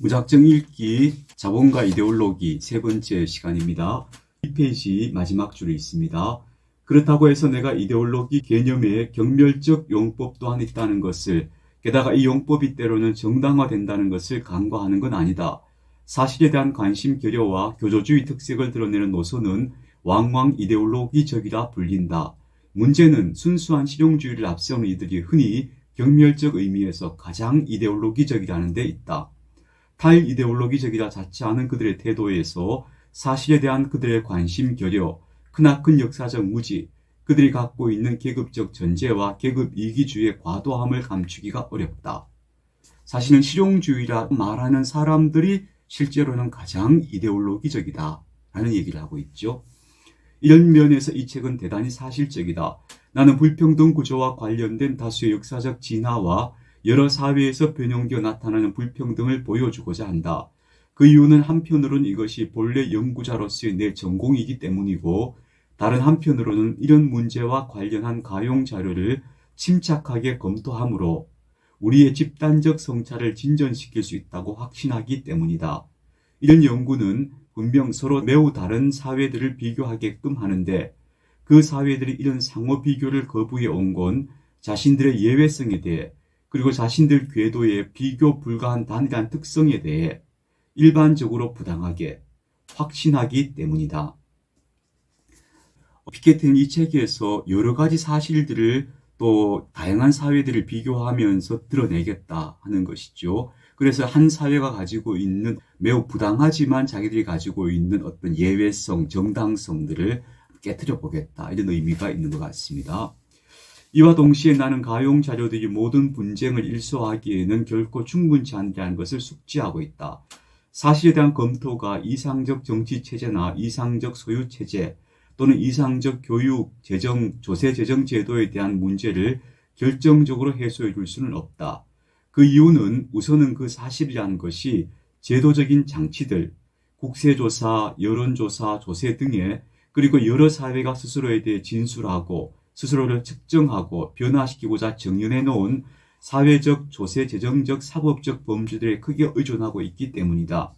무작정 읽기 자본과 이데올로기 세 번째 시간입니다. 이 페이지 마지막 줄에 있습니다. 그렇다고 해서 내가 이데올로기 개념에 경멸적 용법 또한 있다는 것을 게다가 이 용법이 때로는 정당화된다는 것을 간과하는 건 아니다. 사실에 대한 관심 결여와 교조주의 특색을 드러내는 노선은 왕왕 이데올로기적이라 불린다. 문제는 순수한 실용주의를 앞세우는 이들이 흔히 경멸적 의미에서 가장 이데올로기적이라는 데 있다. 탈이데올로기적이라 자처하는 그들의 태도에서 사실에 대한 그들의 관심 결여, 크나큰 역사적 무지, 그들이 갖고 있는 계급적 전제와 계급 이기주의의 과도함을 감추기가 어렵다. 사실은 실용주의라 말하는 사람들이 실제로는 가장 이데올로기적이다. 라는 얘기를 하고 있죠. 이런 면에서 이 책은 대단히 사실적이다. 나는 불평등 구조와 관련된 다수의 역사적 진화와 여러 사회에서 변형되어 나타나는 불평등을 보여주고자 한다. 그 이유는 한편으로는 이것이 본래 연구자로서의 내 전공이기 때문이고 다른 한편으로는 이런 문제와 관련한 가용 자료를 침착하게 검토함으로 우리의 집단적 성찰을 진전시킬 수 있다고 확신하기 때문이다. 이런 연구는 분명 서로 매우 다른 사회들을 비교하게끔 하는데 그 사회들이 이런 상호 비교를 거부해 온 건 자신들의 예외성에 대해 그리고 자신들 궤도의 비교 불가한 단일한 특성에 대해 일반적으로 부당하게 확신하기 때문이다. 피케트는 이 책에서 여러 가지 사실들을 또 다양한 사회들을 비교하면서 드러내겠다 하는 것이죠. 그래서 한 사회가 가지고 있는 매우 부당하지만 자기들이 가지고 있는 어떤 예외성, 정당성들을 깨뜨려 보겠다. 이런 의미가 있는 것 같습니다. 이와 동시에 나는 가용 자료들이 모든 분쟁을 일소하기에는 결코 충분치 않다는 것을 숙지하고 있다. 사실에 대한 검토가 이상적 정치 체제나 이상적 소유 체제 또는 이상적 교육, 재정, 조세 재정 제도에 대한 문제를 결정적으로 해소해 줄 수는 없다. 그 이유는 우선은 그 사실이라는 것이 제도적인 장치들, 국세조사, 여론조사, 조세 등에 그리고 여러 사회가 스스로에 대해 진술하고 스스로를 측정하고 변화시키고자 정연해 놓은 사회적, 조세, 재정적, 사법적 범주들에 크게 의존하고 있기 때문이다.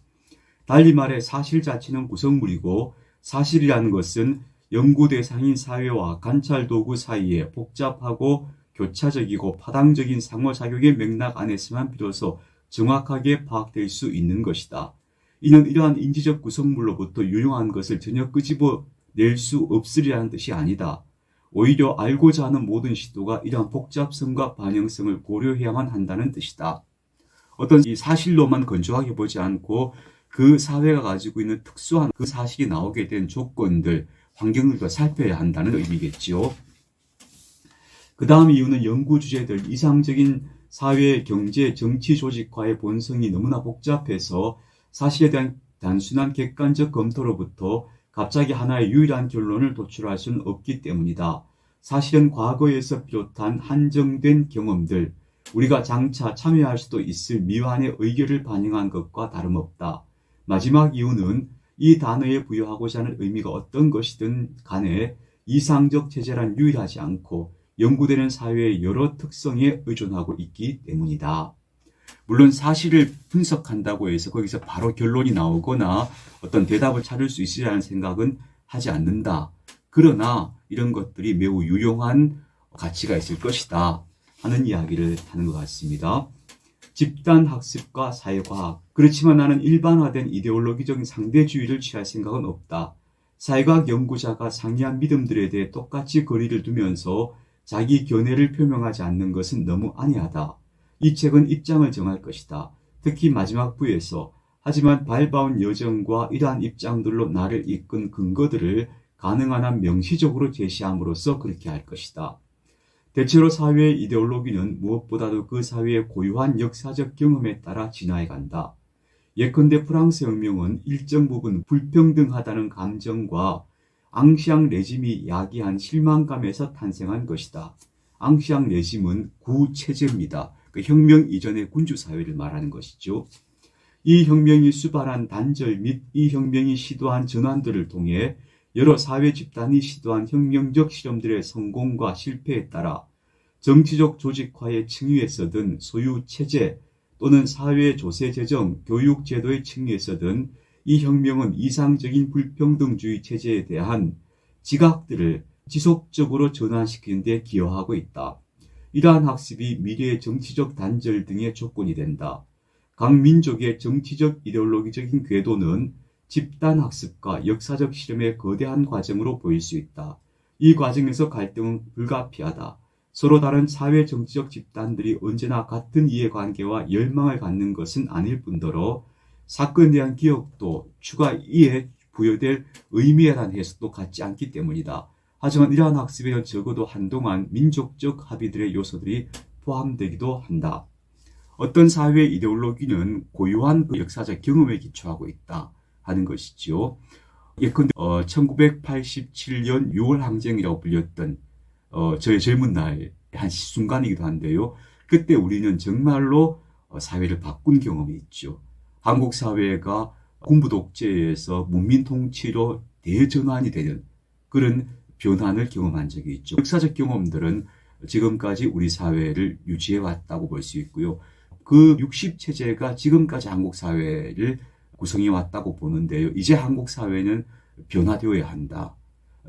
달리 말해 사실 자체는 구성물이고 사실이라는 것은 연구 대상인 사회와 관찰 도구 사이에 복잡하고 교차적이고 파당적인 상호작용의 맥락 안에서만 비로소 정확하게 파악될 수 있는 것이다. 이는 이러한 인지적 구성물로부터 유용한 것을 전혀 끄집어낼 수 없으리라는 뜻이 아니다. 오히려 알고자 하는 모든 시도가 이러한 복잡성과 반영성을 고려해야만 한다는 뜻이다. 어떤 이 사실로만 건조하게 보지 않고 그 사회가 가지고 있는 특수한 그 사실이 나오게 된 조건들, 환경들도 살펴야 한다는 의미겠지요. 그 다음 이유는 연구 주제들, 이상적인 사회, 경제, 정치 조직화의 본성이 너무나 복잡해서 사실에 대한 단순한 객관적 검토로부터 갑자기 하나의 유일한 결론을 도출할 수는 없기 때문이다. 사실은 과거에서 비롯한 한정된 경험들, 우리가 장차 참여할 수도 있을 미완의 의견을 반영한 것과 다름없다. 마지막 이유는 이 단어에 부여하고자 하는 의미가 어떤 것이든 간에 이상적 체제란 유일하지 않고 연구되는 사회의 여러 특성에 의존하고 있기 때문이다. 물론 사실을 분석한다고 해서 거기서 바로 결론이 나오거나 어떤 대답을 찾을 수 있으리라는 생각은 하지 않는다. 그러나 이런 것들이 매우 유용한 가치가 있을 것이다 하는 이야기를 하는 것 같습니다. 집단 학습과 사회과학. 그렇지만 나는 일반화된 이데올로기적인 상대주의를 취할 생각은 없다. 사회과학 연구자가 상이한 믿음들에 대해 똑같이 거리를 두면서 자기 견해를 표명하지 않는 것은 너무 안이하다. 이 책은 입장을 정할 것이다. 특히 마지막 부에서 하지만 밟아온 여정과 이러한 입장들로 나를 이끈 근거들을 가능한 한 명시적으로 제시함으로써 그렇게 할 것이다. 대체로 사회의 이데올로기는 무엇보다도 그 사회의 고유한 역사적 경험에 따라 진화해 간다. 예컨대 프랑스 혁명은 일정 부분 불평등하다는 감정과 앙시앙 레짐이 야기한 실망감에서 탄생한 것이다. 앙시앙 레짐은 구체제입니다. 그 혁명 이전의 군주 사회를 말하는 것이죠. 이 혁명이 수발한 단절 및 이 혁명이 시도한 전환들을 통해 여러 사회 집단이 시도한 혁명적 실험들의 성공과 실패에 따라 정치적 조직화의 층위에 서든 소유 체제 또는 사회 조세 재정, 교육 제도의 층위에서든 이 혁명은 이상적인 불평등주의 체제에 대한 지각들을 지속적으로 전환시키는 데 기여하고 있다. 이러한 학습이 미래의 정치적 단절 등의 조건이 된다. 각 민족의 정치적 이데올로기적인 궤도는 집단 학습과 역사적 실험의 거대한 과정으로 보일 수 있다. 이 과정에서 갈등은 불가피하다. 서로 다른 사회 정치적 집단들이 언제나 같은 이해관계와 열망을 갖는 것은 아닐 뿐더러 사건에 대한 기억도 추가 이해 부여될 의미에 대한 해석도 같지 않기 때문이다. 하지만 이러한 학습에는 적어도 한동안 민족적 합의들의 요소들이 포함되기도 한다. 어떤 사회의 이데올로기는 고유한 그 역사적 경험에 기초하고 있다 하는 것이지요. 예컨대 어, 1987년 6월 항쟁이라고 불렸던 어, 저의 젊은 나이의 한 순간이기도 한데요. 그때 우리는 정말로 어, 사회를 바꾼 경험이 있죠. 한국 사회가 군부 독재에서 문민 통치로 대전환이 되는 그런 변환을 경험한 적이 있죠. 역사적 경험들은 지금까지 우리 사회를 유지해 왔다고 볼 수 있고요. 그 60체제가 지금까지 한국 사회를 구성해 왔다고 보는데요. 이제 한국 사회는 변화되어야 한다.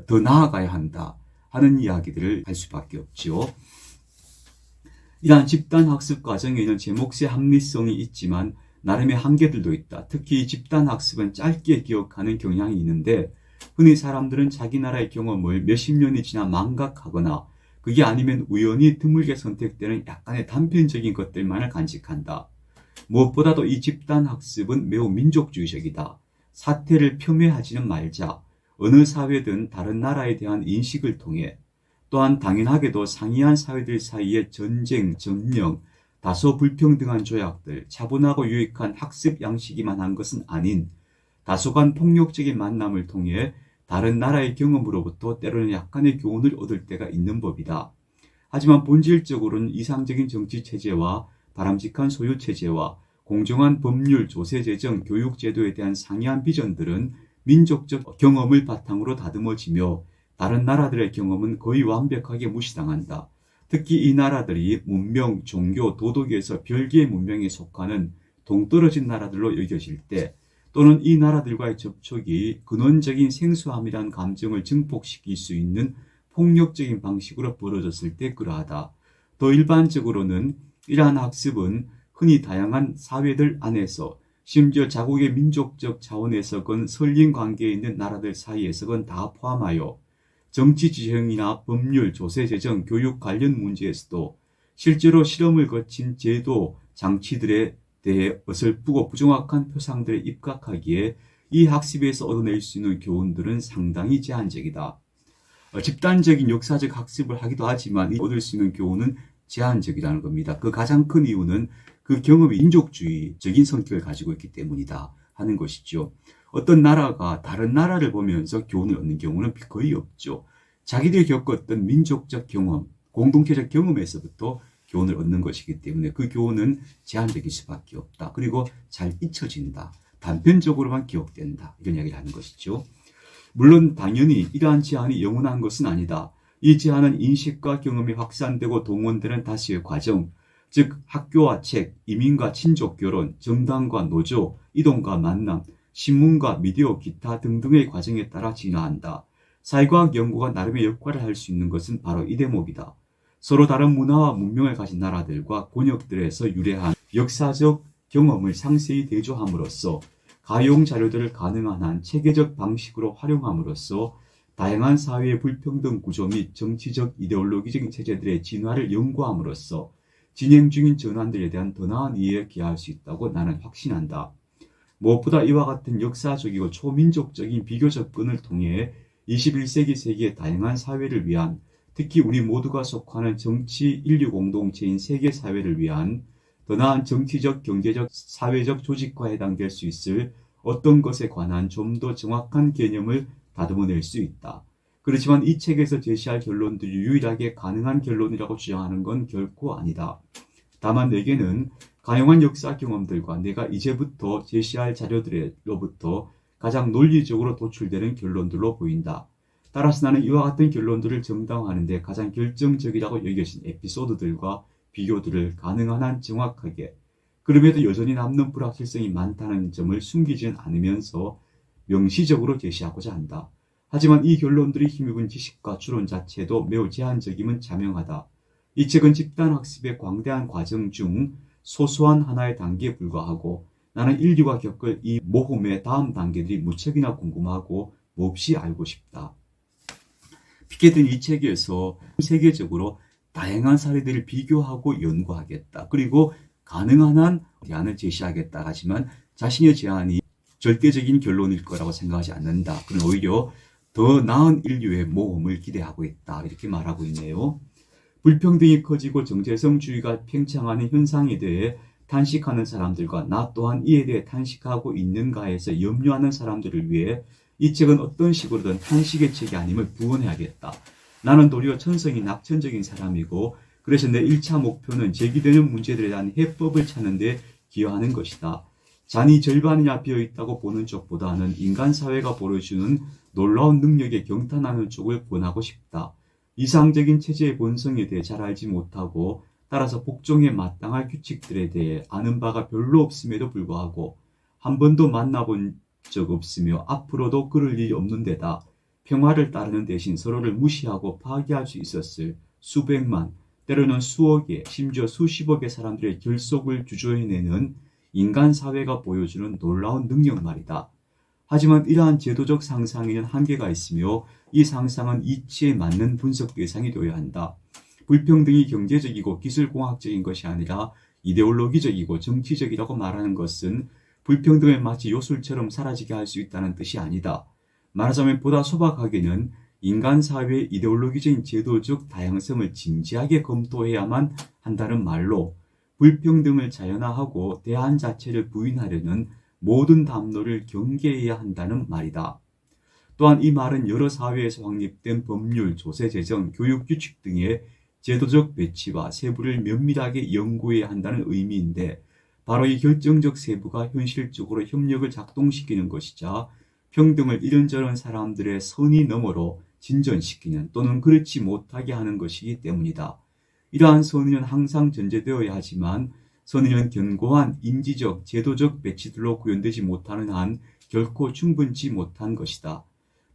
더 나아가야 한다. 하는 이야기들을 할 수밖에 없지요. 이러한 집단 학습 과정에는 제 몫의 합리성이 있지만 나름의 한계들도 있다. 특히 집단 학습은 짧게 기억하는 경향이 있는데 흔히 사람들은 자기 나라의 경험을 몇십 년이 지나 망각하거나 그게 아니면 우연히 드물게 선택되는 약간의 단편적인 것들만을 간직한다. 무엇보다도 이 집단 학습은 매우 민족주의적이다. 사태를 폄훼하지는 말자. 어느 사회든 다른 나라에 대한 인식을 통해 또한 당연하게도 상이한 사회들 사이의 전쟁, 점령, 다소 불평등한 조약들, 차분하고 유익한 학습 양식이만 한 것은 아닌 다소간 폭력적인 만남을 통해 다른 나라의 경험으로부터 때로는 약간의 교훈을 얻을 때가 있는 법이다. 하지만 본질적으로는 이상적인 정치 체제와 바람직한 소유 체제와 공정한 법률, 조세 재정, 교육 제도에 대한 상이한 비전들은 민족적 경험을 바탕으로 다듬어지며 다른 나라들의 경험은 거의 완벽하게 무시당한다. 특히 이 나라들이 문명, 종교, 도덕에서 별개의 문명에 속하는 동떨어진 나라들로 여겨질 때 또는 이 나라들과의 접촉이 근원적인 생소함이란 감정을 증폭시킬 수 있는 폭력적인 방식으로 벌어졌을 때 그러하다. 더 일반적으로는 이러한 학습은 흔히 다양한 사회들 안에서 심지어 자국의 민족적 차원에서건 설린 관계에 있는 나라들 사이에서건 다 포함하여 정치 지형이나 법률, 조세 재정, 교육 관련 문제에서도 실제로 실험을 거친 제도, 장치들에 대해 어설프고 부정확한 표상들에 입각하기에 이 학습에서 얻어낼 수 있는 교훈들은 상당히 제한적이다. 어, 집단적인 역사적 학습을 하기도 하지만 얻을 수 있는 교훈은 제한적이라는 겁니다. 그 가장 큰 이유는 그 경험이 민족주의적인 성격을 가지고 있기 때문이다 하는 것이죠. 어떤 나라가 다른 나라를 보면서 교훈을 얻는 경우는 거의 없죠. 자기들이 겪었던 민족적 경험, 공동체적 경험에서부터 교훈을 얻는 것이기 때문에 그 교훈은 제한적일 수밖에 없다. 그리고 잘 잊혀진다. 단편적으로만 기억된다. 이런 이야기를 하는 것이죠. 물론 당연히 이러한 제한이 영원한 것은 아니다. 이 제한은 인식과 경험이 확산되고 동원되는 다시의 과정, 즉 학교와 책, 이민과 친족 결혼, 정당과 노조, 이동과 만남, 신문과 미디어, 기타 등등의 과정에 따라 진화한다. 사회과학 연구가 나름의 역할을 할 수 있는 것은 바로 이 대목이다. 서로 다른 문화와 문명을 가진 나라들과 권역들에서 유래한 역사적 경험을 상세히 대조함으로써 가용 자료들을 가능한 한 체계적 방식으로 활용함으로써 다양한 사회의 불평등 구조 및 정치적 이데올로기적인 체제들의 진화를 연구함으로써 진행 중인 전환들에 대한 더 나은 이해에 기여할 수 있다고 나는 확신한다. 무엇보다 이와 같은 역사적이고 초민족적인 비교 접근을 통해 21세기 세계의 다양한 사회를 위한 특히 우리 모두가 속하는 정치 인류 공동체인 세계 사회를 위한 더 나은 정치적, 경제적, 사회적 조직과 해당될 수 있을 어떤 것에 관한 좀 더 정확한 개념을 다듬어낼 수 있다. 그렇지만 이 책에서 제시할 결론들이 유일하게 가능한 결론이라고 주장하는 건 결코 아니다. 다만 내게는 가용한 역사 경험들과 내가 이제부터 제시할 자료들로부터 가장 논리적으로 도출되는 결론들로 보인다. 따라서 나는 이와 같은 결론들을 정당화하는데 가장 결정적이라고 여겨진 에피소드들과 비교들을 가능한 한 정확하게 그럼에도 여전히 남는 불확실성이 많다는 점을 숨기지는 않으면서 명시적으로 제시하고자 한다. 하지만 이 결론들이 힘입은 지식과 추론 자체도 매우 제한적임은 자명하다. 이 책은 집단학습의 광대한 과정 중 소소한 하나의 단계에 불과하고 나는 인류가 겪을 이 모험의 다음 단계들이 무척이나 궁금하고 몹시 알고 싶다. 피케트는 이 책에서 세계적으로 다양한 사례들을 비교하고 연구하겠다. 그리고 가능한 한 제안을 제시하겠다 하지만 자신의 제안이 절대적인 결론일 거라고 생각하지 않는다. 그는 오히려 더 나은 인류의 모험을 기대하고 있다. 이렇게 말하고 있네요. 불평등이 커지고 정체성주의가 팽창하는 현상에 대해 탄식하는 사람들과 나 또한 이에 대해 탄식하고 있는가에서 염려하는 사람들을 위해 이 책은 어떤 식으로든 탄식의 책이 아님을 부원해야겠다. 나는 도리어 천성이 낙천적인 사람이고 그래서 내 1차 목표는 제기되는 문제들에 대한 해법을 찾는 데 기여하는 것이다. 잔이 절반이나 비어 있다고 보는 쪽보다는 인간 사회가 보여주는 놀라운 능력에 경탄하는 쪽을 권하고 싶다. 이상적인 체제의 본성에 대해 잘 알지 못하고 따라서 복종에 마땅할 규칙들에 대해 아는 바가 별로 없음에도 불구하고 한 번도 만나본 적 없으며 앞으로도 그럴 일이 없는 데다 평화를 따르는 대신 서로를 무시하고 파괴할 수 있었을 수백만, 때로는 수억의, 심지어 수십억의 사람들의 결속을 주저해내는 인간 사회가 보여주는 놀라운 능력 말이다. 하지만 이러한 제도적 상상에는 한계가 있으며 이 상상은 이치에 맞는 분석 대상이 되어야 한다. 불평등이 경제적이고 기술공학적인 것이 아니라 이데올로기적이고 정치적이라고 말하는 것은 불평등을 마치 요술처럼 사라지게 할 수 있다는 뜻이 아니다. 말하자면 보다 소박하게는 인간 사회의 이데올로기적인 제도적 다양성을 진지하게 검토해야만 한다는 말로 불평등을 자연화하고 대안 자체를 부인하려는 모든 담론을 경계해야 한다는 말이다. 또한 이 말은 여러 사회에서 확립된 법률, 조세 제정, 교육 규칙 등의 제도적 배치와 세부를 면밀하게 연구해야 한다는 의미인데 바로 이 결정적 세부가 현실적으로 협력을 작동시키는 것이자 평등을 이런저런 사람들의 선의 너머로 진전시키는 또는 그렇지 못하게 하는 것이기 때문이다. 이러한 선의는 항상 전제되어야 하지만 선의는 견고한 인지적, 제도적 배치들로 구현되지 못하는 한 결코 충분치 못한 것이다.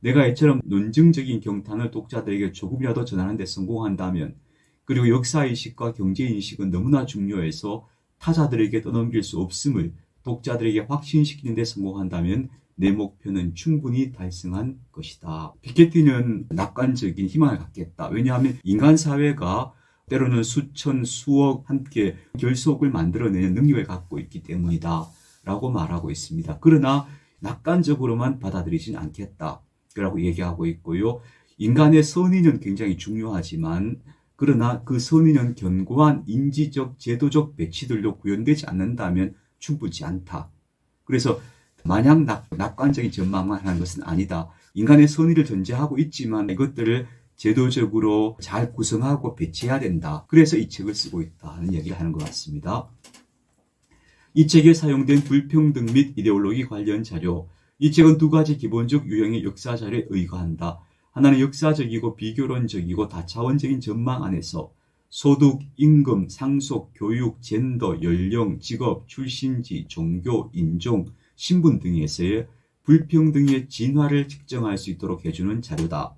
내가 이처럼 논증적인 경탄을 독자들에게 조금이라도 전하는 데 성공한다면 그리고 역사의식과 경제인식은 너무나 중요해서 타자들에게 떠넘길 수 없음을 독자들에게 확신시키는 데 성공한다면 내 목표는 충분히 달성한 것이다. 피케티는 낙관적인 희망을 갖겠다. 왜냐하면 인간 사회가 때로는 수천, 수억 함께 결속을 만들어내는 능력을 갖고 있기 때문이다. 라고 말하고 있습니다. 그러나 낙관적으로만 받아들이진 않겠다. 라고 얘기하고 있고요. 인간의 선의는 굉장히 중요하지만 그러나 그 선의는 견고한 인지적, 제도적 배치들로 구현되지 않는다면 충분치 않다. 그래서 마냥 낙, 낙관적인 전망만 하는 것은 아니다. 인간의 선의를 전제하고 있지만 이것들을 제도적으로 잘 구성하고 배치해야 된다. 그래서 이 책을 쓰고 있다는 얘기를 하는 것 같습니다. 이 책에 사용된 불평등 및 이데올로기 관련 자료. 이 책은 두 가지 기본적 유형의 역사 자료에 의거한다. 하나는 역사적이고 비교론적이고 다차원적인 전망 안에서 소득, 임금, 상속, 교육, 젠더, 연령, 직업, 출신지, 종교, 인종, 신분 등에서의 불평등의 진화를 측정할 수 있도록 해주는 자료다.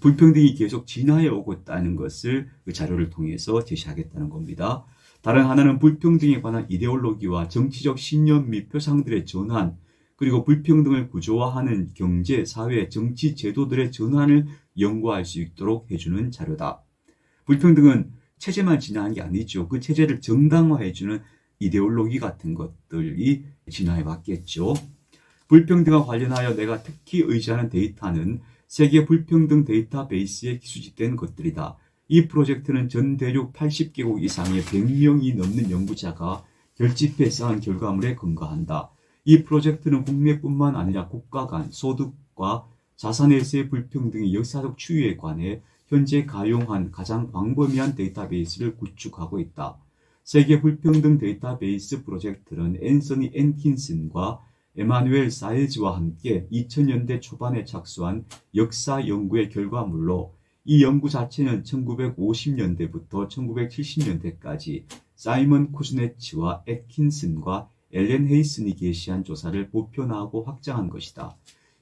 불평등이 계속 진화해 오고 있다는 것을 그 자료를 통해서 제시하겠다는 겁니다. 다른 하나는 불평등에 관한 이데올로기와 정치적 신념 및 표상들의 전환, 그리고 불평등을 구조화하는 경제, 사회, 정치 제도들의 전환을 연구할 수 있도록 해주는 자료다. 불평등은 체제만 진화한 게 아니죠. 그 체제를 정당화해주는 이데올로기 같은 것들이 진화해 왔겠죠. 불평등과 관련하여 내가 특히 의지하는 데이터는 세계 불평등 데이터베이스에 기수집된 것들이다. 이 프로젝트는 전 대륙 80개국 이상의 100명이 넘는 연구자가 결집해 쌓은 결과물에 근거한다. 이 프로젝트는 국내뿐만 아니라 국가 간 소득과 자산에서의 불평등의 역사적 추이에 관해 현재 가용한 가장 광범위한 데이터베이스를 구축하고 있다. 세계 불평등 데이터베이스 프로젝트는 앤서니 앤킨슨과 에마누엘 사일즈와 함께 2000년대 초반에 착수한 역사 연구의 결과물로 이 연구 자체는 1950년대부터 1970년대까지 사이먼 쿠즈네츠와 애킨슨과 엘렌 헤이슨이 게시한 조사를 보편화하고 확장한 것이다.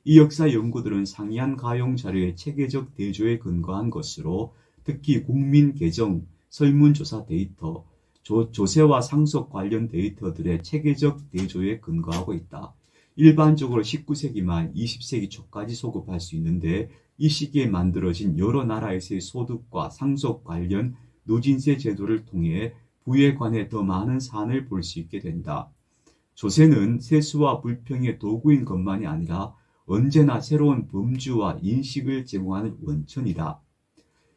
이 역사 연구들은 상이한 가용 자료의 체계적 대조에 근거한 것으로 특히 국민 계정, 설문조사 데이터, 조, 조세와 상속 관련 데이터들의 체계적 대조에 근거하고 있다. 일반적으로 19세기 말 20세기 초까지 소급할 수 있는데 이 시기에 만들어진 여러 나라에서의 소득과 상속 관련 누진세 제도를 통해 부에 관해 더 많은 사안을 볼 수 있게 된다. 조세는 세수와 불평의 도구인 것만이 아니라 언제나 새로운 범주와 인식을 제공하는 원천이다.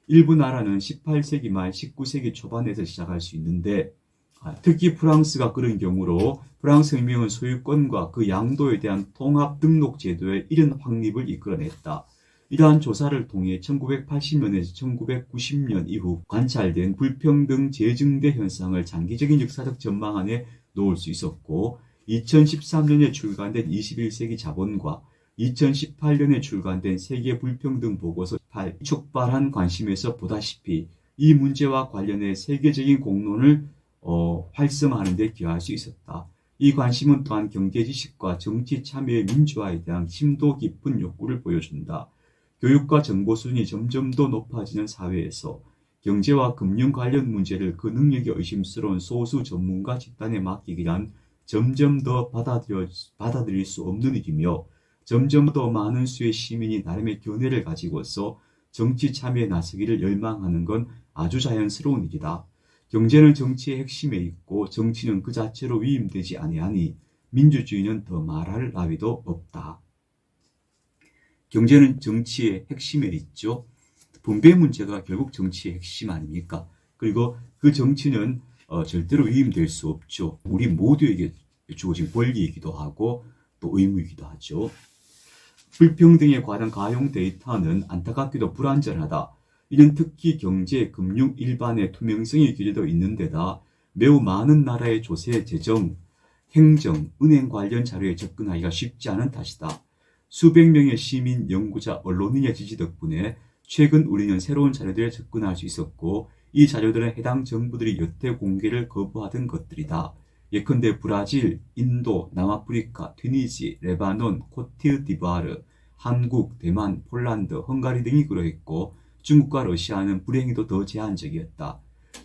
일부 나라는 18세기 말 19세기 초반에서 시작할 수 있는데 아, 특히 프랑스가 그런 경우로 프랑스 혁명은 소유권과 그 양도에 대한 통합 등록 제도의 이른 확립을 이끌어냈다. 이러한 조사를 통해 1980년에서 1990년 이후 관찰된 불평등 재증대 현상을 장기적인 역사적 전망 안에 놓을 수 있었고 2013년에 출간된 21세기 자본과 2018년에 출간된 세계 불평등 보고서 8 촉발한 관심에서 보다시피 이 문제와 관련해 세계적인 공론을 어, 활성화하는 데 기여할 수 있었다. 이 관심은 또한 경제 지식과 정치 참여의 민주화에 대한 심도 깊은 욕구를 보여준다. 교육과 정보 수준이 점점 더 높아지는 사회에서 경제와 금융 관련 문제를 그 능력이 의심스러운 소수 전문가 집단에 맡기기란 점점 더 받아들여, 받아들일 수 없는 일이며 점점 더 많은 수의 시민이 나름의 견해를 가지고서 정치 참여에 나서기를 열망하는 건 아주 자연스러운 일이다. 경제는 정치의 핵심에 있고 정치는 그 자체로 위임되지 아니하니 민주주의는 더 말할 나위도 없다. 경제는 정치의 핵심에 있죠. 분배 문제가 결국 정치의 핵심 아닙니까? 그리고 그 정치는 어, 절대로 위임될 수 없죠. 우리 모두에게 주어진 권리이기도 하고 또 의무이기도 하죠. 불평등에 관한 가용 데이터는 안타깝게도 불완전하다. 이는 특히 경제, 금융 일반의 투명성이 기재되어 있는 데다 매우 많은 나라의 조세, 재정, 행정, 은행 관련 자료에 접근하기가 쉽지 않은 탓이다. 수백 명의 시민, 연구자, 언론인의 지지 덕분에 최근 우리는 새로운 자료들에 접근할 수 있었고 이 자료들은 해당 정부들이 여태 공개를 거부하던 것들이다. 예컨대 브라질, 인도, 남아프리카, 튀니지, 레바논, 코티르디부아르, 한국, 대만, 폴란드, 헝가리 등이 그러했고 중국과 러시아는 불행히도 더 제한적이었다.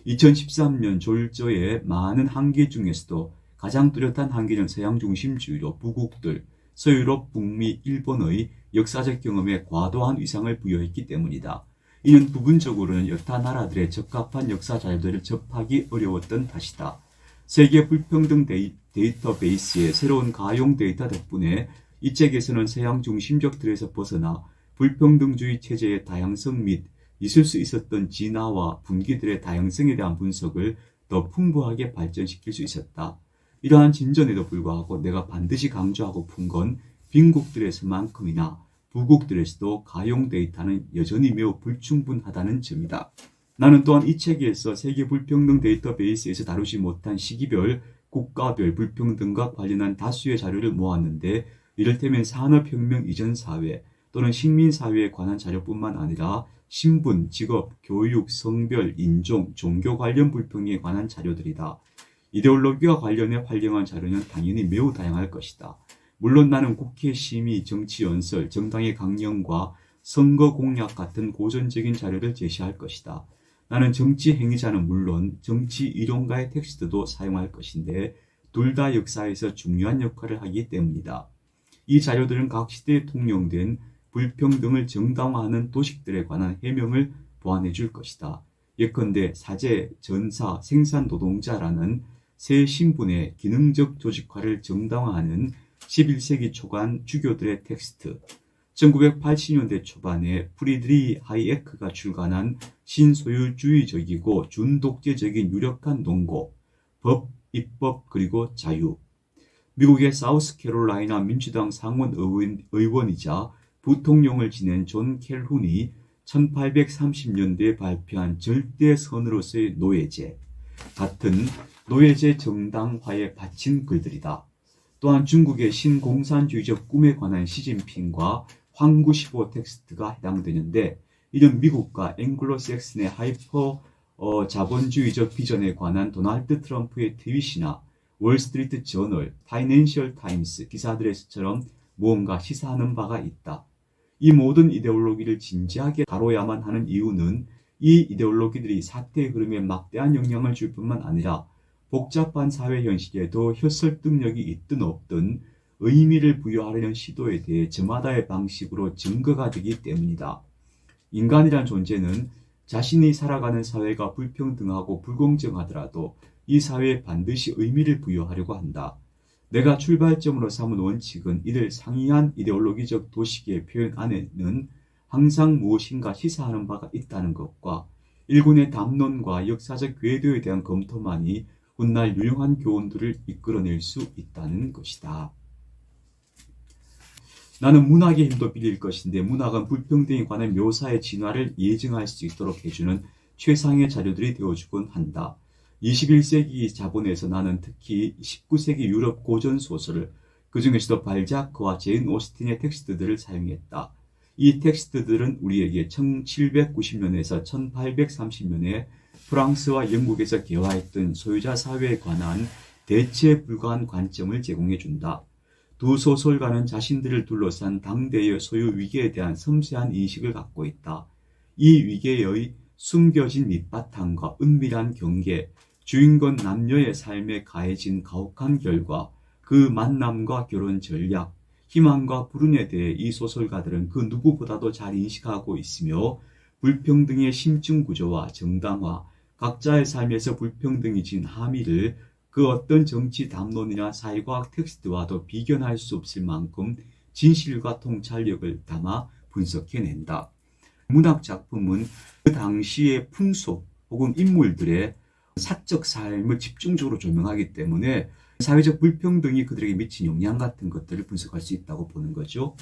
2013년 졸저의 많은 한계 중에서도 가장 뚜렷한 한계는 서양 중심주의로 부국들, 서유럽, 북미, 일본의 역사적 경험에 과도한 위상을 부여했기 때문이다. 이는 부분적으로는 여타 나라들의 적합한 역사 자료들을 접하기 어려웠던 탓이다. 세계 불평등 데이, 데이터베이스의 새로운 가용 데이터 덕분에 이 책에서는 서양 중심적 틀에서 벗어나 불평등주의 체제의 다양성 및 있을 수 있었던 진화와 분기들의 다양성에 대한 분석을 더 풍부하게 발전시킬 수 있었다. 이러한 진전에도 불구하고 내가 반드시 강조하고 푼건 빈국들에서만큼이나 부국들에서도 가용 데이터는 여전히 매우 불충분하다는 점이다. 나는 또한 이 책에서 세계 불평등 데이터베이스에서 다루지 못한 시기별, 국가별 불평등과 관련한 다수의 자료를 모았는데 이를테면 산업혁명 이전 사회 또는 식민사회에 관한 자료뿐만 아니라 신분, 직업, 교육, 성별, 인종, 종교 관련 불평에 관한 자료들이다. 이데올로기와 관련해 활용한 자료는 당연히 매우 다양할 것이다. 물론 나는 국회 심의, 정치 연설, 정당의 강령과 선거 공약 같은 고전적인 자료를 제시할 것이다. 나는 정치 행위자는 물론 정치 이론가의 텍스트도 사용할 것인데 둘 다 역사에서 중요한 역할을 하기 때문이다. 이 자료들은 각 시대에 통용된 불평등을 정당화하는 도식들에 관한 해명을 보완해 줄 것이다. 예컨대 사제, 전사, 생산 노동자라는 새 신분의 기능적 조직화를 정당화하는 11세기 초반 주교들의 텍스트, 1980년대 초반에 프리드리 하이에크가 출간한 신소유주의적이고 준독재적인 유력한 논고, 법, 입법 그리고 자유. 미국의 사우스캐롤라이나 민주당 상원 의원, 이자 부통령을 지낸 존 켈훈이 1830년대에 발표한 절대선으로서의 노예제 같은 노예제 정당화에 바친 글들이다. 또한 중국의 신공산주의적 꿈에 관한 시진핑과 황구시보 텍스트가 해당되는데 이는 미국과 앵글로색슨의 하이퍼 어, 자본주의적 비전에 관한 도널드 트럼프의 트윗이나 월스트리트 저널, 파이낸셜 타임스 기사들에서처럼 무언가 시사하는 바가 있다. 이 모든 이데올로기를 진지하게 다뤄야만 하는 이유는 이 이데올로기들이 사태의 흐름에 막대한 영향을 줄 뿐만 아니라 복잡한 사회 현실에도 혈설득력이 있든 없든 의미를 부여하려는 시도에 대해 저마다의 방식으로 증거가 되기 때문이다. 인간이란 존재는 자신이 살아가는 사회가 불평등하고 불공정하더라도 이 사회에 반드시 의미를 부여하려고 한다. 내가 출발점으로 삼은 원칙은 이를 상이한 이데올로기적 도식의 표현 안에는 항상 무엇인가 시사하는 바가 있다는 것과 일군의 담론과 역사적 궤도에 대한 검토만이 훗날 유용한 교훈들을 이끌어낼 수 있다는 것이다. 나는 문학의 힘도 빌릴 것인데 문학은 불평등에 관한 묘사의 진화를 예증할 수 있도록 해주는 최상의 자료들이 되어주곤 한다. 21세기 자본에서 나는 특히 19세기 유럽 고전 소설을 그 중에서도 발자크와 제인 오스틴의 텍스트들을 사용했다. 이 텍스트들은 우리에게 1790년에서 1830년에 프랑스와 영국에서 개화했던 소유자 사회에 관한 대체에 불과한 관점을 제공해 준다. 두 소설가는 자신들을 둘러싼 당대의 소유 위계에 대한 섬세한 인식을 갖고 있다. 이 위계의 숨겨진 밑바탕과 은밀한 경계, 주인공 남녀의 삶에 가해진 가혹한 결과, 그 만남과 결혼 전략, 희망과 불운에 대해 이 소설가들은 그 누구보다도 잘 인식하고 있으며 불평등의 심층 구조와 정당화, 각자의 삶에서 불평등이 진 함의를 그 어떤 정치 담론이나 사회과학 텍스트와도 비견할 수 없을 만큼 진실과 통찰력을 담아 분석해낸다. 문학 작품은 그 당시의 풍속 혹은 인물들의 사적 삶을 집중적으로 조명하기 때문에 사회적 불평등이 그들에게 미친 영향 같은 것들을 분석할 수 있다고 보는 거죠.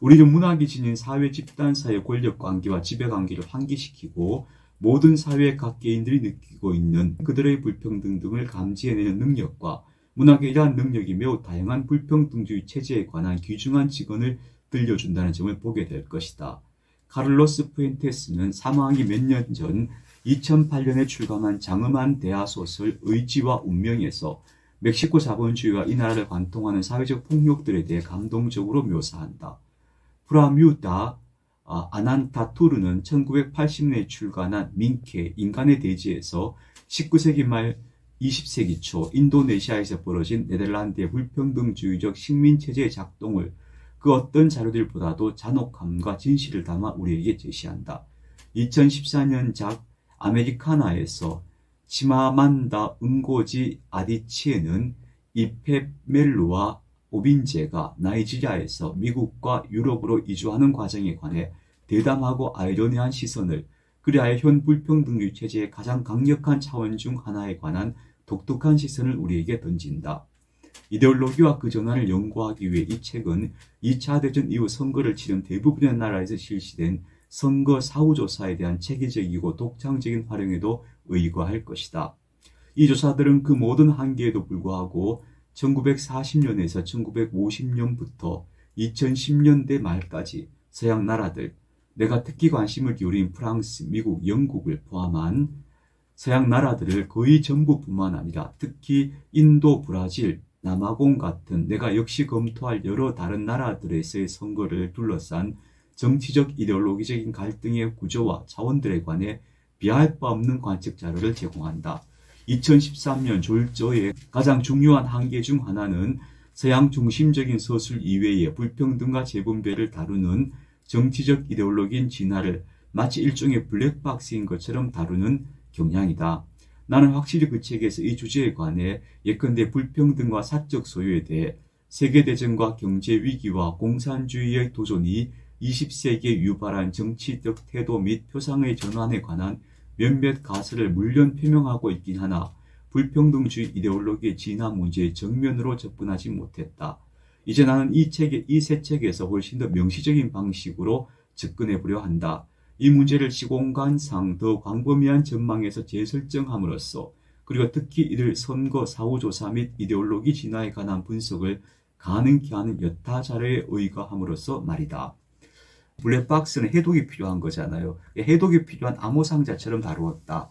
우리는 문학이 지닌 사회 집단사의 권력 관계와 지배 관계를 환기시키고 모든 사회 각 개인들이 느끼고 있는 그들의 불평등 등을 감지해내는 능력과 문학의 이러한 능력이 매우 다양한 불평등주의 체제에 관한 귀중한 직언을 들려준다는 점을 보게 될 것이다. 카를로스 푸엔테스는 사망하기 몇 년 전 2008년에 출간한 장엄한 대하 소설 의지와 운명에서 멕시코 자본주의가 이 나라를 관통하는 사회적 폭력들에 대해 감동적으로 묘사한다. 프라뮤다 아, 아난타투르는 1980년에 출간한 민케 인간의 대지에서 19세기 말 20세기 초 인도네시아에서 벌어진 네덜란드의 불평등주의적 식민체제의 작동을 그 어떤 자료들보다도 잔혹함과 진실을 담아 우리에게 제시한다. 2014년 작 아메리카나에서 치마만다 응고지 아디치에는 이페멜루와 오빈제가 나이지리아에서 미국과 유럽으로 이주하는 과정에 관해 대담하고 아이러니한 시선을 그리하여 현 불평등주의 체제의 가장 강력한 차원 중 하나에 관한 독특한 시선을 우리에게 던진다. 이데올로기와 그 전환을 연구하기 위해 이 책은 2차 대전 이후 선거를 치른 대부분의 나라에서 실시된 선거 사후조사에 대한 체계적이고 독창적인 활용에도 의거할 것이다. 이 조사들은 그 모든 한계에도 불구하고 1940년에서 1950년부터 2010년대 말까지 서양 나라들, 내가 특히 관심을 기울인 프랑스, 미국, 영국을 포함한 서양 나라들을 거의 전부뿐만 아니라 특히 인도, 브라질, 남아공 같은 내가 역시 검토할 여러 다른 나라들에서의 선거를 둘러싼 정치적 이데올로기적인 갈등의 구조와 차원들에 관해 비할 바 없는 관측 자료를 제공한다. 2013년 졸저의 가장 중요한 한계 중 하나는 서양 중심적인 서술 이외의 불평등과 재분배를 다루는 정치적 이데올로기인 진화를 마치 일종의 블랙박스인 것처럼 다루는 경향이다. 나는 확실히 그 책에서 이 주제에 관해 예컨대 불평등과 사적 소유에 대해 세계대전과 경제위기와 공산주의의 도전이 20세기에 유발한 정치적 태도 및 표상의 전환에 관한 몇몇 가설을 물론 표명하고 있긴 하나 불평등주의 이데올로기의 진화 문제의 정면으로 접근하지 못했다. 이제 나는 이 책의 이세 책에서 훨씬 더 명시적인 방식으로 접근해 보려 한다. 이 문제를 시공간상 더 광범위한 전망에서 재설정함으로써 그리고 특히 이들 선거 사후조사 및 이데올로기 진화에 관한 분석을 가능케 하는 여타 자료에 의거함으로써 말이다. 블랙박스는 해독이 필요한 거잖아요. 해독이 필요한 암호상자처럼 다루었다.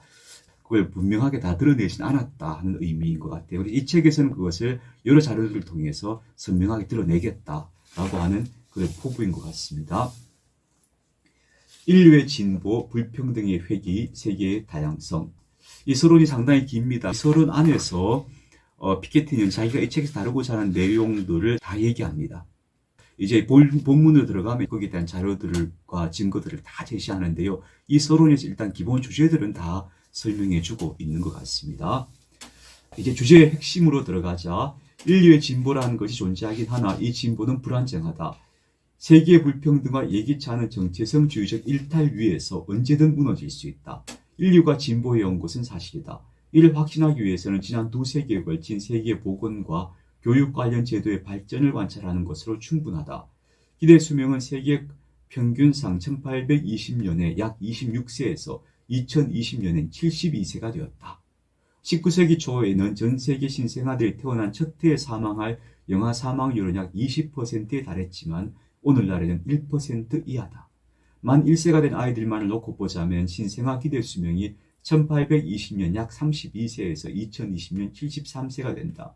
그걸 분명하게 다 드러내진 않았다 하는 의미인 것 같아요. 이 책에서는 그것을 여러 자료들을 통해서 선명하게 드러내겠다라고 하는 그런 포부인 것 같습니다. 인류의 진보, 불평등의 회귀, 세계의 다양성. 이 서론이 상당히 깁니다. 이 서론 안에서 어, 피케티는 자기가 이 책에서 다루고자 하는 내용들을 다 얘기합니다. 이제 본, 본문으로 들어가면 거기에 대한 자료들과 증거들을 다 제시하는데요. 이 서론에서 일단 기본 주제들은 다 설명해 주고 있는 것 같습니다. 이제 주제의 핵심으로 들어가자 인류의 진보라는 것이 존재하긴 하나 이 진보는 불안정하다. 세계 불평등과 예기치 않은 정체성주의적 일탈 위에서 언제든 무너질 수 있다. 인류가 진보해 온 것은 사실이다. 이를 확신하기 위해서는 지난 두 세기에 걸친 세계 보건과 교육 관련 제도의 발전을 관찰하는 것으로 충분하다. 기대 수명은 세계 평균상 1820년에 약 26세에서 2020년엔 72세가 되었다. 19세기 초에는 전 세계 신생아들이 태어난 첫 해에 사망할 영아 사망률은 약 20%에 달했지만 오늘날에는 1% 이하다. 만 1세가 된 아이들만을 놓고 보자면 신생아 기대 수명이 1820년 약 32세에서 2020년 73세가 된다.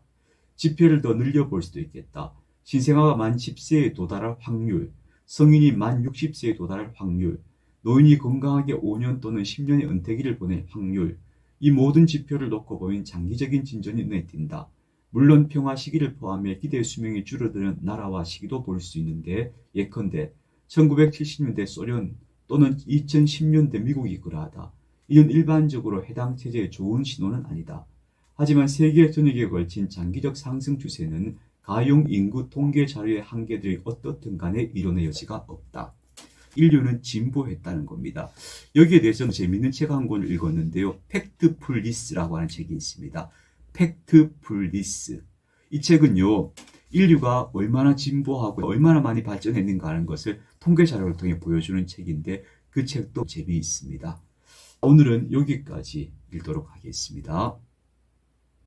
지표를 더 늘려볼 수도 있겠다. 신생아가 만 10세에 도달할 확률, 성인이 만 60세에 도달할 확률, 노인이 건강하게 5년 또는 10년의 은퇴기를 보낼 확률, 이 모든 지표를 놓고 보면 장기적인 진전이 눈에 띈다. 물론 평화 시기를 포함해 기대 수명이 줄어드는 나라와 시기도 볼 수 있는데 예컨대 1970년대 소련 또는 2010년대 미국이 그러하다. 이는 일반적으로 해당 체제의 좋은 신호는 아니다. 하지만 세계 전역에 걸친 장기적 상승 추세는 가용 인구 통계 자료의 한계들이 어떻든 간에 이론의 여지가 없다. 인류는 진보했다는 겁니다. 여기에 대해서는 재밌는 책 한 권을 읽었는데요. 팩트 풀리스라고 하는 책이 있습니다. 팩트 풀리스. 이 책은요, 인류가 얼마나 진보하고 얼마나 많이 발전했는가 하는 것을 통계 자료를 통해 보여주는 책인데 그 책도 재미있습니다. 오늘은 여기까지 읽도록 하겠습니다.